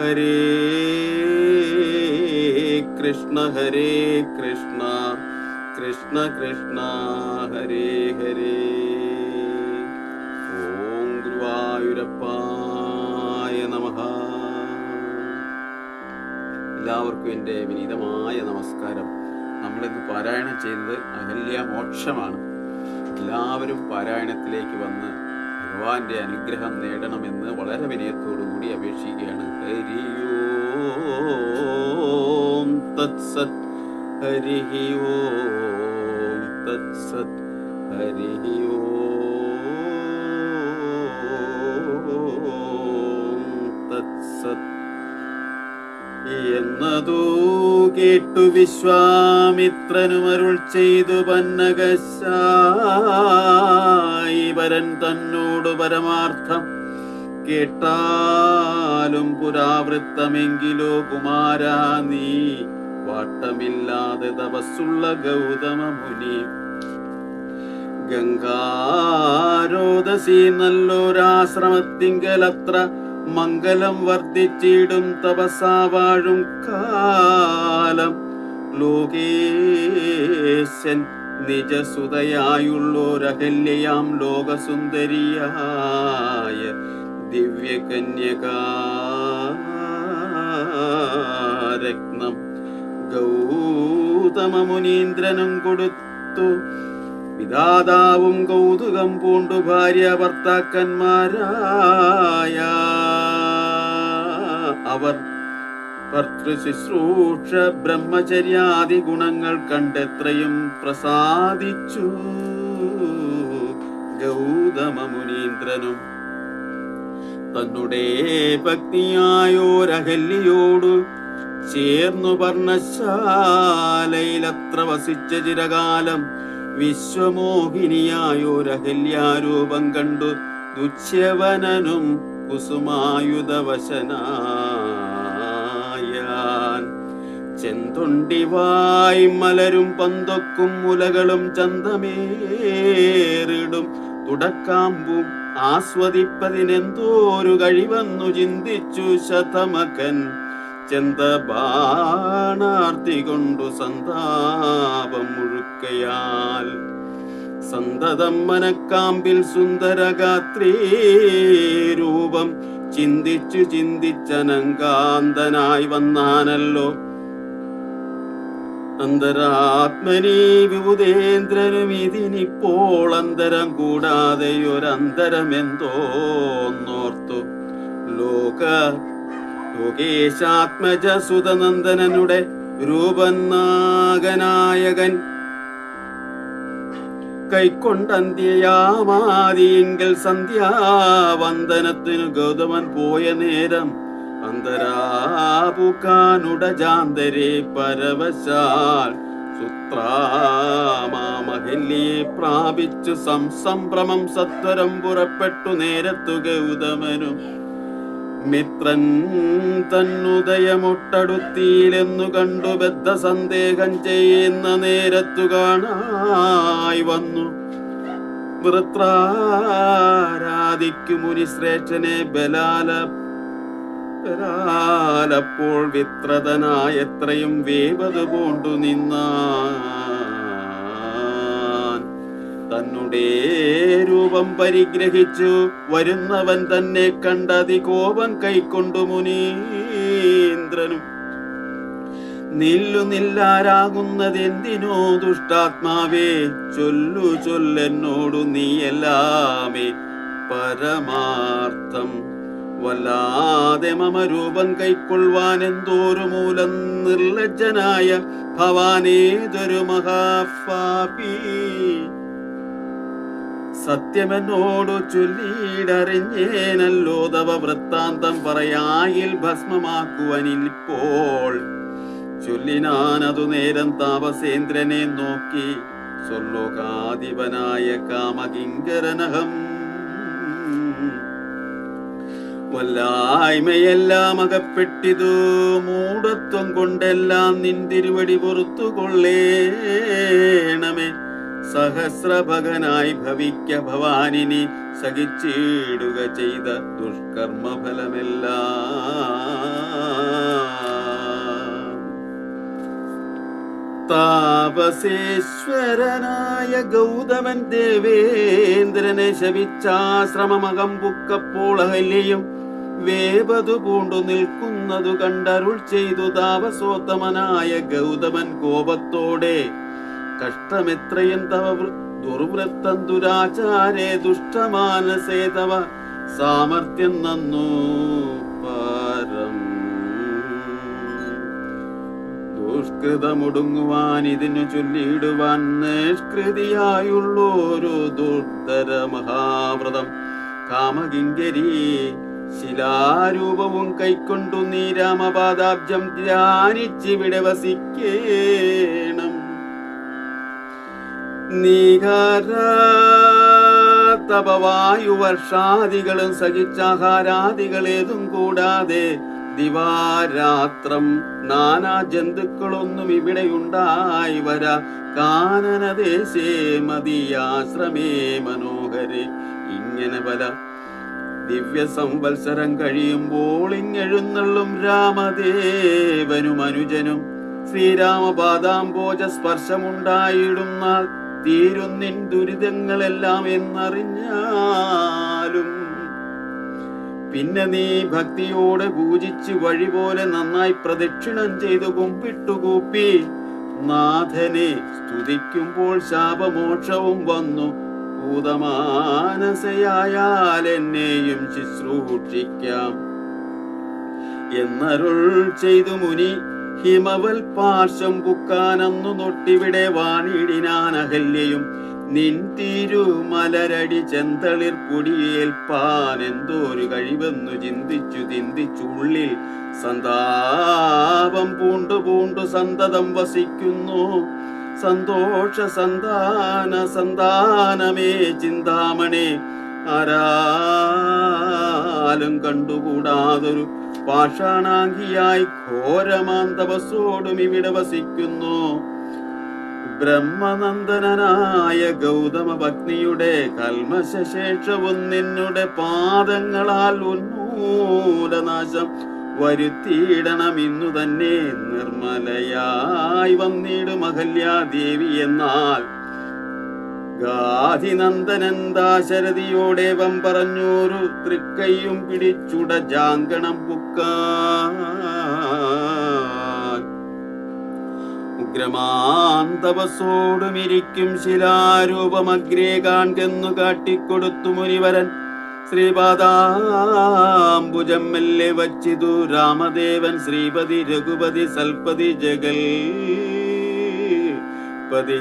ഹരേ കൃഷ്ണ ഹരേ കൃഷ്ണ കൃഷ്ണ കൃഷ്ണ ഹരേ ഹരേ. ഓം ഗുരുവായൂരപ്പായ നമഃ. എല്ലാവർക്കും എന്റെ വിനീതമായ നമസ്കാരം. നമ്മളിന്ന് പാരായണം ചെയ്തത് അഹല്യ മോക്ഷമാണ്. എല്ലാവരും പാരായണത്തിലേക്ക് വന്ന് ഭഗവാന്റെ അനുഗ്രഹം നേടണമെന്ന് വളരെ വിനയത്തോടുകൂടി അപേക്ഷിക്കുകയാണ്. ഹരി ഓം തത്സത് ഹരി ഓം തത്സത് ഹരി ഓം തത്സത്. എന്നതു കേട്ടു വിശ്വാമിത്രനുമരുൾ ചെയ്തു പന്നകശായി വരൻ തന്നോട് പരമാർത്ഥം കേട്ടാലും പുരാവൃത്തമെങ്കിലോ കുമാരാ നീ വാട്ടമില്ലാതെ തപസ്സുള്ള ഗൗതമ മുനി. ഗംഗാരോദസി നല്ലൊരാശ്രമത്തിങ്കലത്ര മംഗലം വർദ്ധിച്ചിടും തപസാവാഴും കാലം. ലോകേശൻ നിജസുതയായുള്ളോരഹല്യയാം ലോകസുന്ദരിയായ ദിവ്യകന്യകാരത്നം ഗൗതമ മുനീന്ദ്രനും കൊടുത്തു. പിതാതാവും കൗതുകം പൂണ്ടു ഭാര്യ ഭർത്താക്കന്മാരായ അവർ ഭർത്തൃശുശ്രൂഷ ബ്രഹ്മചര്യാദി ഗുണങ്ങൾ കണ്ടെത്രയും പ്രസാദിച്ചു. ഗൗതമ മുനീന്ദ്രനും തന്നെ ഭക്തിയായോരഹല്യോടു ചേർന്നു പർണശാലയിലത്ര വസിച്ച ചിരകാലം വിശ്വമോഹിനിയായോരഹല്യാരൂപം കണ്ടു. ദുച്യവനനും കുസുമായുധവശനായാൻ ചെന്തൊണ്ടിവായി മലരും പന്തൊക്കും മുലകളും ചന്തമേറിടും. തുടക്കാമ്പും ആസ്വദിപ്പതിനെന്തോരു കഴിവെന്നു ചിന്തിച്ചു ശതമകൻ. ചെന്തപാണാർത്തി കൊണ്ടു സന്താപം മുഴുക്കയാൽ. സന്തതം മനക്കാമ്പിൽ സുന്ദരഗാത്രീ രൂപം ചിന്തിച്ചു ചിന്തിച്ചനങ്കാന്തനായി വന്നാനല്ലോ. അന്തരാത്മനി വിഭുതേന്ദ്രനും ഇതിനിപ്പോൾ അന്തരം കൂടാതെ ഒരന്തരമെന്തോന്നോർത്തു. ലോക ലോകേശാത്മജ സുതനന്ദനനുടെ രൂപനാഗനായകൻ സന്ധ്യാ സന്ധ്യാവന്ദനത്തിനു ഗൗതമൻ പോയ നേരം അന്തരാപുക്കാനുടജാന്തരെ പരവശാൽ സുത്രാമാമഹല്യെ പ്രാപിച്ചു സംസംഭ്രമം സത്വരം പുറപ്പെട്ടു നേരത്തു ഗൗതമനും. മിത്രൻ തന്നുദയമൊട്ടടുത്തിയിലെന്നു കണ്ടു ബദ്ധ സന്ദേഹം ചെയ്യുന്ന നേരത്തു കാണായി വന്നു. വൃത്രാരാധിക്കു മുനിശ്രേഷ്ഠനെ ബലാല ബലാലപ്പോൾ വിത്രതനായ എത്രയും വേവത് പൂണ്ടു നിന്നാൻ. രൂപം പരിഗ്രഹിച്ചു വരുന്നവൻ തന്നെ കണ്ടതി കോപം കൈക്കൊണ്ടു മുനീന്ദ്രനും. നില്ലു നില്ലാരാകുന്നതെന്തിനോ ദുഷ്ടാത്മാവേ ചൊല്ലു ചൊല്ലെന്നോടു നീ പരമാർത്ഥം വല്ലാതെ മമരൂപം കൈക്കൊള്ളുവാൻ എന്തോരു മൂലം നിർലജ്ജനായ ഭവാനേതൊരു മഹാപാപി. സത്യമെന്നോടു ചൊല്ലിയിടറിഞ്ഞേനല്ലോ തവ വൃത്താന്തം പറയായിൽ ഭസ്മമാക്കുവനിപ്പോൾ ചൊല്ലിനാനതു നേരം താപസേന്ദ്രനെ നോക്കി. സ്വർലോകാധിപനായ കാമകിങ്കരനഹം വല്ലായ്മയെല്ലാം അകപ്പെട്ടിതു. മൂടത്വം കൊണ്ടെല്ലാം നിന്തിരുവടി പുറത്തു കൊള്ളേണമേ. സഹസ്രഭകനായി ഭവിക്ക ഭവാനിനി സഹിച്ചിടുക ചെയ്ത ദുഷ്കർമ്മഫലമെല്ലാം. താപസേശ്വരനായ ഗൗതമൻ ദേവേന്ദ്രനെ ശവിച്ചാശ്രമമകം പുക്കപ്പോൾ അഹല്യയും വേപതു പൂണ്ടു നിൽക്കുന്നതു കണ്ടരുൾ ചെയ്തു താപസോത്തമനായ ഗൗതമൻ കോപത്തോടെ. കഷ്ടമെത്രയും തവ ദുർവൃത്തം ദുരാചാരേ ദുഷ്ടമാനസേ തവ സാമർത്ഥ്യം നന്നു പാരം. ദുഷ്കൃതമൊടുങ്ങുവാൻ ഇതിനു ചൊല്ലിയിടുവാൻ നിഷ്കൃതിയായുള്ളൊരു ദുർത്തര മഹാവ്രതം കാമകിങ്കരി ശിലാരൂപവും കൈക്കൊണ്ടു നീ രാമപാദാബ്ജം ധ്യാനിച്ചിവിടെ വസിക്കേണം. നീകാരാതപവായുവർഷാദികളും സഹിച്ചാഹാരാദികളേതും കൂടാതെ ദിവാരാത്രം നാനാ ജന്തുക്കളൊന്നും ഇവിടെ ഉണ്ടായി വര. കാനനദേശേ മതിയാശ്രമേ മനോഹരെ. ഇങ്ങനെ പല ദിവ്യ സംവത്സരം കഴിയുമ്പോൾ ഇങ്ങെഴുന്നള്ളും രാമദേവനും അനുജനും. ശ്രീരാമപാദാംബോജ സ്പർശമുണ്ടായിടുന്നാൽ തീരുന്നിൻ ദുരിതങ്ങളെല്ലാം എന്നറിഞ്ഞാലും. പിന്നെ നീ ഭക്തിയോടെ പൂജിച്ച് വഴി പോലെ നന്നായി പ്രദക്ഷിണം ചെയ്തു കുമ്പിട്ടുകൂപ്പി നാഥനെ സ്തുതിക്കുമ്പോൾ ശാപമോക്ഷവും വന്നു. ഭൂതമാനസയായാൽ എന്നെയും ശുശ്രൂഷിക്കാം. എന്നരുൾ ചെയ്തു മുനി ഹിമവൽ പാർശ്വം പുക്കാനന്നു നൊട്ടിവിടെ വാണിടിനാൻ അഹല്യയും നിൻ തിരുമലരടി ചെന്തളിർ കുടിയേൽപ്പാൻ എന്തോരു കഴിവെന്നു ചിന്തിച്ചു ചിന്തിച്ചുള്ളിൽ സന്താപം പൂണ്ടു പൂണ്ടു സന്തതം വസിക്കുന്നു. സന്തോഷ സന്താന സന്താനമേ ചിന്താമണി. ആരാലും കണ്ടുകൂടാതൊരു പാഷാണാങ്കിയായി ഘോരമാന്തവസോടും ഇവിടെ വസിക്കുന്നു. ബ്രഹ്മനന്ദനായ ഗൗതമ ഭഗ്നിയുടെ കൽമശേഷവും നിന്നുടെ പാദങ്ങളാൽ ഉന്മൂലനാശം വരുത്തിയിടണം ഇന്നു തന്നെ. നിർമ്മലയായി വന്നിടും അഹല്യാദേവി എന്നാൽ. ഗാധിനന്ദനന്ദാശരതിയോടേവം പറഞ്ഞോരു തൃക്കൈയും പിടിച്ചുട ജാങ്കണം പുക്ക ഉഗ്രമാന്തപസോടുമിരിക്കും ശിലാരൂപമഗ്രേ കാൺകെന്നു കാട്ടിക്കൊടുത്തു മുനിവരൻ. ശ്രീപാദാംബുജം മെല്ലെ വച്ചിതു രാമദേവൻ ശ്രീപതി രഘുപതി സൽപതി ജഗൽ പതി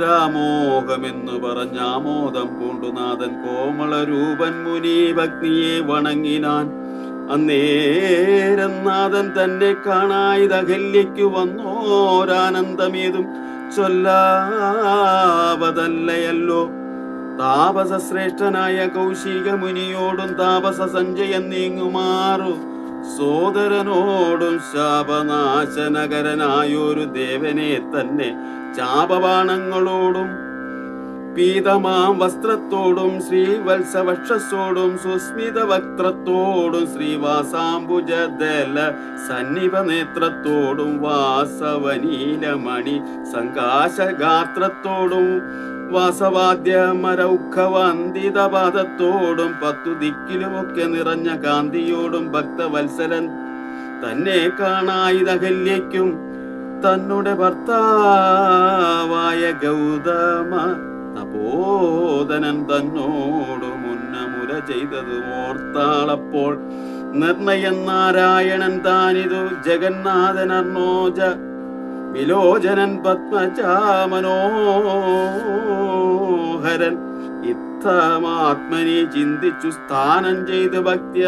രാമോഹമെന്നു പറഞ്ഞാമോദം പൂണ്ടുനാഥൻ കോമളരൂപൻ മുനി ഭഗ്നിയെ വണങ്ങിനാൻ. അന്നേരം നാഥൻ തന്നെ കാണായിതകല്യയ്ക്കു വന്നോരാനന്ദമേതും. ചൊല്ലാവതല്ലയല്ലോ. താപസ ശ്രേഷ്ഠനായ കൗശിക മുനിയോടും താപസ സഞ്ജയൻ നീങ്ങുമാറു സോദരനോടും ശാപനാശനകരനായൊരു ദേവനെ തന്നെ ചാപബാണങ്ങളോടും പീതമാം വസ്ത്രത്തോടും ശ്രീവത്സവക്ഷസോടും സുസ്മിത വക്ത്രത്തോടും ശ്രീവാസാംബുജദല സന്നിപ നേത്രത്തോടും വാസവനീലമണി സങ്കാശഗാത്രത്തോടും വാസവാദ്യമരൗഖവന്തിതപാദത്തോടും പത്തു ദിക്കിലുമൊക്കെ നിറഞ്ഞ കാന്തിയോടും ഭക്തവത്സരൻ തന്നെ കാണായിതകല്യയ്ക്കും തന്നുടെ ഭർത്താവായ ഗൗതമ നബോധനൻ തന്നോടു മുന്നമുര ചെയ്തത് ഓർത്താളപ്പോൾ. നിർണയൻ നാരായണൻ താനിതു ജഗന്നാഥൻ അർണോജ വിലോചനൻ പത്മജാമനോഹരൻ. ഇത്തമാത്മനി ചിന്തിച്ചു സ്ഥാനം ചെയ്ത് ഭക്തിയ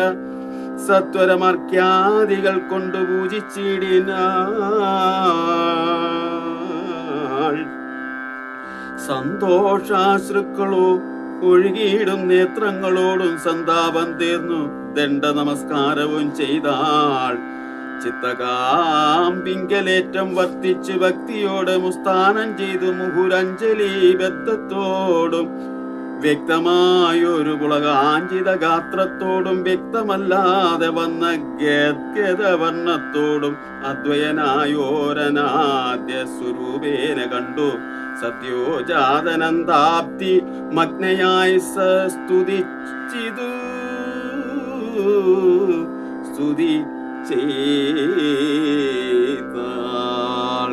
സത്വരമർക്യാദികൾ കൊണ്ട് പൂജിച്ചിടിന സന്തോഷാശ്രുക്കളോ ഒഴുകിയിടും നേത്രങ്ങളോടും സന്താപം തീർന്നു ദണ്ഡ നമസ്കാരവും ചെയ്താൾ. ചിത്തകാമ്പിങ്കലേറ്റം വർത്തിച്ച് ഭക്തിയോട് മുസ്ഥാനം ചെയ്തു മുഹുരഞ്ജലി ബദ്ധത്തോടും വ്യക്തമായൊരു പുളകാഞ്ചിത ഗാത്രത്തോടും വ്യക്തമല്ലാതെ വന്ന ഗദ്ഗത വർണത്തോടും അദ്വയനായോരനാദ്യ സ്വരൂപേന കണ്ടു. സദ്യോജാതനന്താപ്തി മഗ്നയായി സ്തുതിച്ചിതു. സ്തുതി ചെയ്താൾ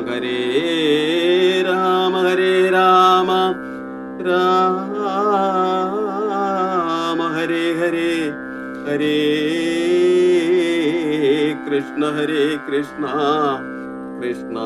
ഹരേ രാമ ഹരേ രാമ രാമ ഹരേ ഹരേ ഹരേ കൃഷ്ണ ഹരേ കൃഷ്ണ കൃഷ്ണ